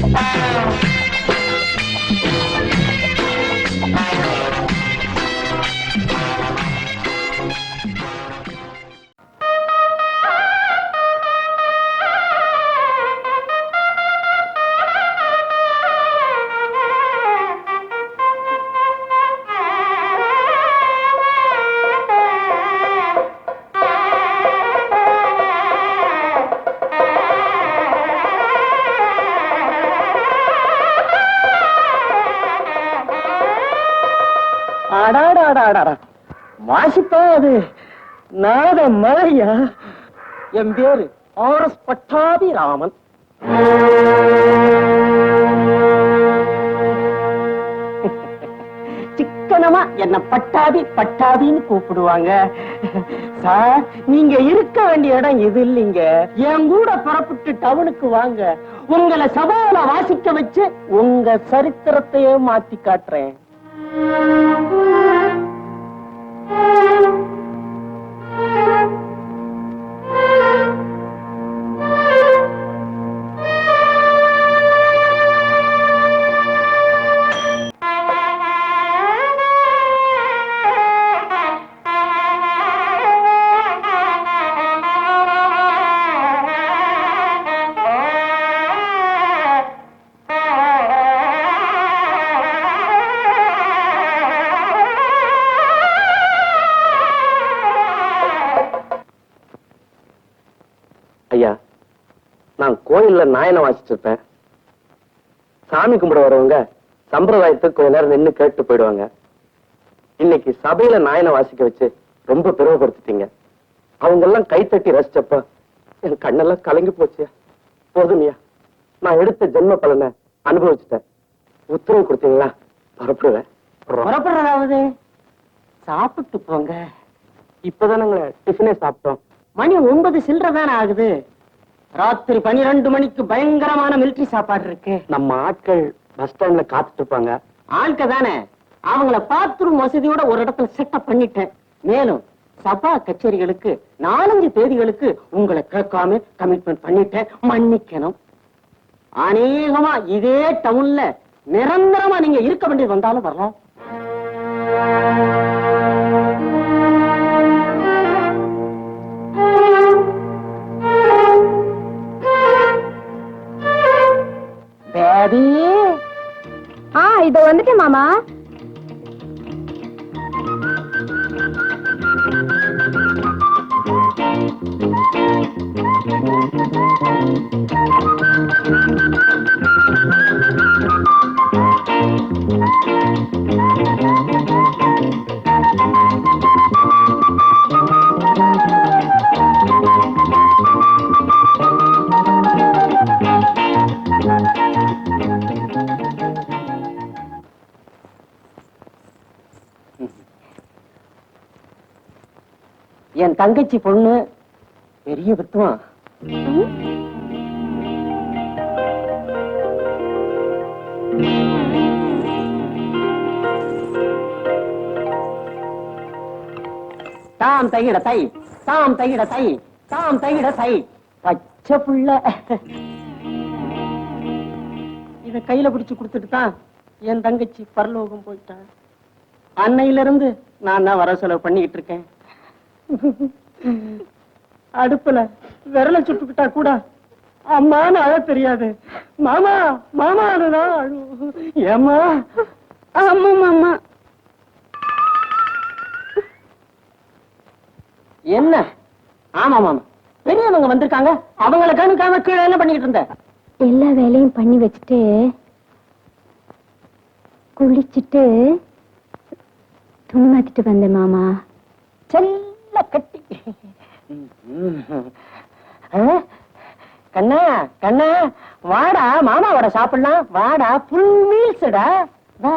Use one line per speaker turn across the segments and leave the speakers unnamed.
Oh, அடாடாடாடா வாசிப்பா அது. நாத மழையா என் பேரு ஆர் எஸ் பட்டாபி ராமன் சிக்கனமா என்ன பட்டாபி பட்டாபின்னு கூப்பிடுவாங்க. சார் நீங்க இருக்க வேண்டிய இடம் இது இல்லைங்க? என் கூட புறப்பட்டு டவுனுக்கு வாங்க. உங்களை சபால வாசிக்க வச்சு உங்க சரித்திரத்தையே மாத்தி காட்டுறேன். நான் கோயில்ல நாயனை வாசிச்சு இருப்பேன். சாமி கும்பிட வரவங்க சம்பிரதாயத்துக்கு கொஞ்ச நேரம் நின்னு கேட்டு போயிடுவாங்க. இன்னைக்கு சபையில நாயனை வாசிக்க வச்சு ரொம்ப பெருமைப்படுத்திட்டீங்க. அவங்க எல்லாம் கைத்தட்டி ரசிச்சப்ப என் கண்ணெல்லாம் கலங்கி போச்சு போதுமையா நான் எடுத்த ஜென்ம பலனை அனுபவிச்சுட்டேன். உத்தரவு கொடுத்தீங்களா? புறப்படுவேன் புறப்படுறதாவது? சாப்பிட்டு போங்க. இப்பதானங்க டிஃபனே சாப்பிட்டோம். மணி ஒன்பது சில்லற தானே ஆகுது? ராத்திரி பனிரெண்டு மணிக்கு பயங்கரமான மிலிட்டரி சாப்பாடு இருக்கு. நம்ம ஆட்கள் பஸ் ஸ்டாண்ட்ல காத்துட்டு இருப்பாங்க. ஆட்க தானே. அவங்கள பாத்ரூம் வசதியோட ஒரு இடத்துல செட்டப் பண்ணிட்டேன். மேலும் சபா கச்சேரிகளுக்கு நாலஞ்சு தேதிகளுக்கு உங்களை கேட்காம கமிட்மெண்ட் பண்ணிட்டேன். மன்னிக்கணும். அநேகமா இதே டவுன்ல நிரந்தரமா நீங்க இருக்க வேண்டியது வந்தாலும் வரலாம். பேபி
ஆ இதோ வந்துட்டேன் மாமா
என் தங்கச்சி பொண்ணு. பெரிய வித்துவான். தாம் தையிட தை தாம் தையிட தை தாம் தையிட தை. பச்சை புள்ள. இத கையில பிடிச்சு கொடுத்துட்டு தான் என் தங்கச்சி பரலோகம் போயிட்டான் அன்னையில இருந்து நான் தான் வர செலவு பண்ணிக்கிட்டு இருக்கேன். அடுப்புல விரல சுட்டுக்கிட்டா கூட அம்மான்னு அழ தெரியாது. மாமா மாமான்னு தான் அழுவும். ஏம்மா?
ஆமா மாமா.
என்ன? ஆமா மாமா. பெரியவங்க வந்திருக்காங்க. அவங்கள கணுக்காம கீழே என்ன பண்ணிக்கிட்டு இருந்த?
எல்லா வேலையும் பண்ணி வச்சுட்டு குளிச்சுட்டு துணி மாத்திட்டு வந்தேன் மாமா.
ஆ? கண்ணா கண்ணா வாடா மாமாவோட சாப்பிடலாம். வாடா புல் மீல்ஸ்டா வா.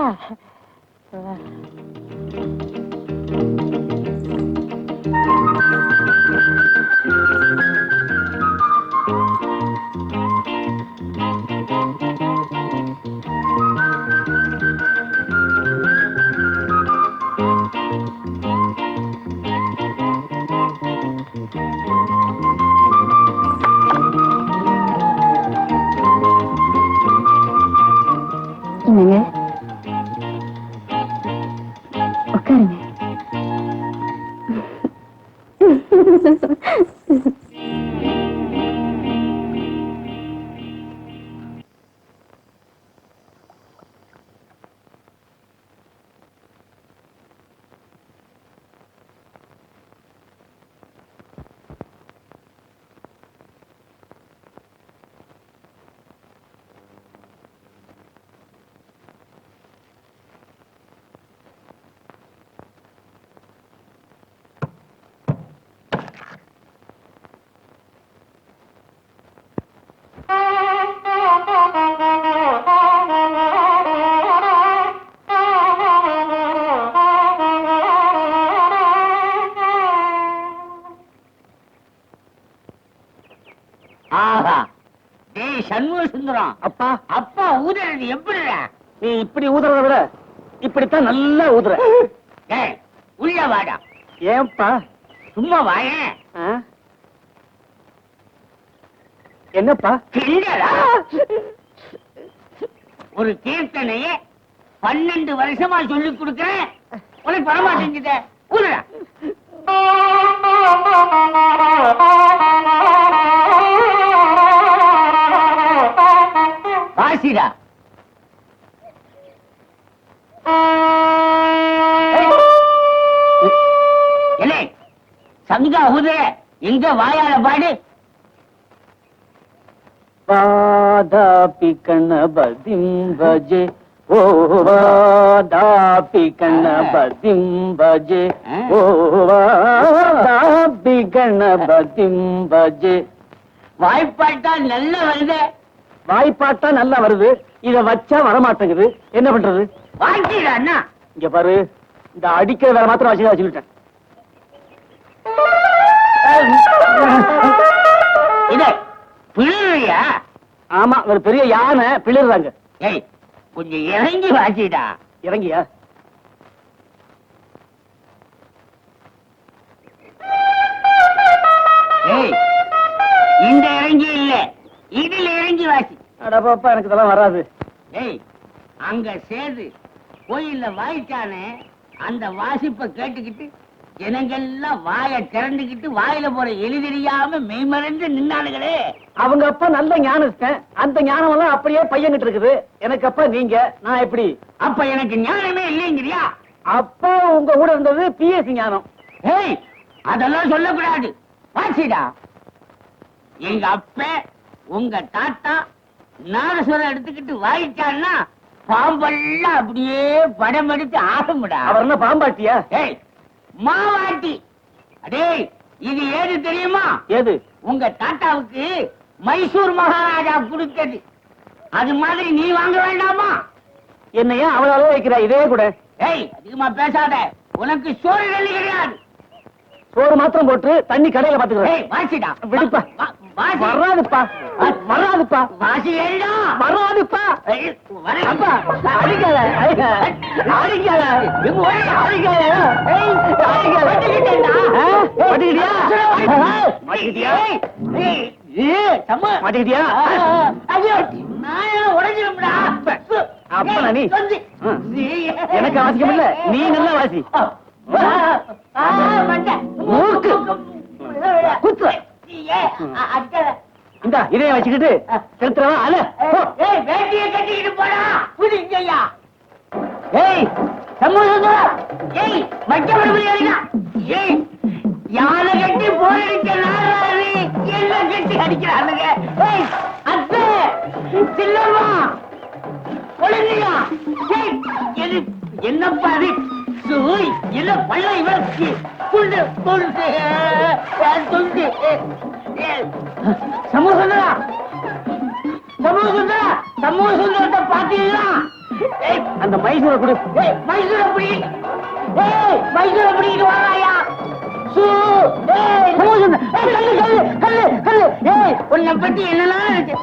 வா.
டேய் சண்முக சுந்தரம்
அப்பா.
அப்பா ஊதுறது எப்படிடா?
நீ இப்படி ஊதுறத விட இப்படித்தான் நல்லா ஊதுற.
டேய் உள்ள வாடா.
ஏன்பா?
சும்மா வாயேன்
ஆ? என்னப்பா?
கிண்டலா? ஒரு கீர்த்தனைய பன்னெண்டு வருஷமா சொல்லி கொடுக்கிறேன். உனக்கு பரமா செஞ்சுட்ட ஊதுடா. வாசிடா இல்லை சங்கா ஊது எங்க வாயால பாடு.
வாதாபி கணபதிம் பஜே ஓ வாதாபி கணபதிம் பஜே ஓ வாதாபி கணபதிம் பஜே
வாய்ப்பாட்டா நல்ல வருது
வாய்ப்பாட்டா நல்லா வருது. இத வச்சா வரமாட்டேங்குது. என்ன பண்றது?
வாங்கிடா அண்ணா.
இங்க பாரு. இந்த அடிக்கிற வேலை மாத்திரம் வச்சு வச்சுக்கிட்டேன்
இத பிள்ளையா?
ஆமா ஒரு பெரிய யானை பிளிர்றாங்க.
ஏய் கொஞ்சம் இறங்கி வாசிடா.
இறங்கியா?
ஏய் இந்த இறங்கி இல்ல. இதுல இறங்கி வாசி
அட பாப்பா எனக்கு இதெல்லாம் வராது.
ஏய் அங்க சேது கோயில்ல வாய்ச்சானே அந்த வாசிப்பை கேட்டுக்கிட்டு ஜனங்கள்லாம் வாயை திறந்துக்கிட்டு வாயில போற எலி தெரியாம மெய்மறைந்து நின்னானுங்களே.
அவங்க அப்பா நல்ல ஞானஸ்தன். அந்த ஞானம் எல்லாம் அப்படியே பையன்கிட்ட இருக்குது. எனக்கு அப்பா நீங்க நான் எப்படி?
அப்ப எனக்கு ஞானமே இல்லைங்கிறியா?
அப்பா உங்க கூட இருந்தது பிஎஸ்சி ஞானம்.
ஏய் அதெல்லாம் சொல்லக்கூடாது. வாசிடா. எங்க அப்ப உங்க தாத்தா நாதஸ்வரம் எடுத்துக்கிட்டு வாய்ச்சான்னா பாம்பெல்லாம் அப்படியே படம் எடுத்து ஆகும்டா.
அவர் என்ன பாம்பாட்டியா?
ஏய் மாவாட்டி. அடேய் இது ஏது தெரியுமா?
ஏது?
உங்க தாத்தாவுக்கு மைசூர் மகாராஜா கொடுத்தது. அது மாதிரி நீ வாங்க வேண்டாமா?
என்னையா அவ்வளவு வைக்கிறா? இதே கூட.
ஏய் அதிகமா பேசாத. உனக்கு சோறு கிடையாது.
சோறு மாத்திரம் போட்டு தண்ணி கடையில பாத்துக்கிறேன்
வாசிடா.
விடுப்பா. வராதுப்பா. வராதுப்பா.
வாசி ஏறிடா.
வராதுப்பா. அப்பா அடிக்காத. அடிக்காத. அடிக்காத? மாட்டிக்கிட்டியா மாட்டிக்கிட்டியா
சம்மு.
மாட்டிக்கிட்டியா
ஐயோ, நான் உடைஞ்சிரும்டா.
அப்பா. நீ. எனக்கு வாசிக்க இல்ல நீ நல்லா வாசி. மூக்கு. குத்து. இந்த இதைய வச்சுக்கிட்டு செலுத்துறவா? அல்ல
ஏய், வேட்டியை கட்டிக்கிட்டு போடா. புடிங்கய்யா ஏய் சமூக ஏய் மச்சபடி ஏய் யானை கட்டி போயிருக்க நாராணி என்ன கட்டி அடிக்கிறானுங்க? ஏய் அத்தை சின்னம்மா குழந்தையா ஏய் எது என்னப்பா அது சூய் என்ன பள்ள இவருக்கு துண்டு துண்டு அஹ், சமூக சுந்தரா சமூக சுந்தரா சமூக சுந்தரத்தை பாத்தீங்களா ஏய்
அந்த மைசூரை கொடு
ஏய் மைசூர் அப்படி ஏய் மைசூர் கல்லு கல்லு கல்லு உன்னை பத்தி என்னலாம் இருக்கு?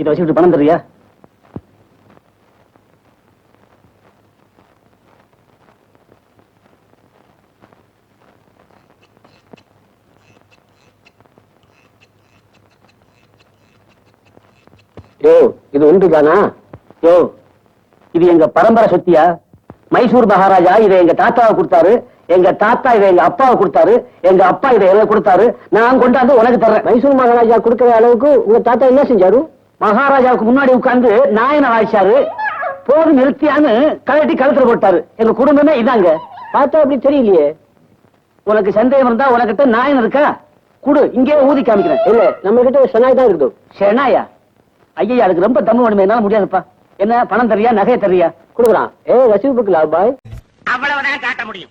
இதை வச்சுக்கிட்டு பணம் தருவியா? யோ இது ஒன்றுதானா? யோ இது எங்க பரம்பரை சொத்தியா? மைசூர் மகாராஜா இதை எங்க தாத்தாவை கொடுத்தாரு? எங்க தாத்தா இதை எங்க அப்பாவை கொடுத்தாரு எங்க அப்பா இதை எனக்கு கொடுத்தாரு நான் கொண்டாந்து உனக்கு தர்றேன். மைசூர் மகாராஜா கொடுக்கிற அளவுக்கு உங்க தாத்தா என்ன செஞ்சாரு? மகாராஜாவுக்கு முன்னாடி உட்கார்ந்து நாயனை வாய்ச்சாரு போது நிறுத்தியான்னு கழட்டி கழுத்துல போட்டாரு. எங்க குடும்பமே இதாங்க. பார்த்தா அப்படி தெரியலையே. உனக்கு சந்தேகம் இருந்தா உனக்கிட்ட நாயன் இருக்கா? குடு இங்கே ஊதி காமிக்கிறேன். இல்ல நம்ம கிட்ட செனாய் தான் இருக்குது. செனாயா? ஐயா அதுக்கு ரொம்ப தம்மு வேணுமே என்னால முடியாதுப்பா. என்ன பணம் தரியா நகையை தரியா கொடுக்குறான் ஏ ரசிப்புக்கு பாய்
அவ்வளவுதான் காட்ட முடியும்.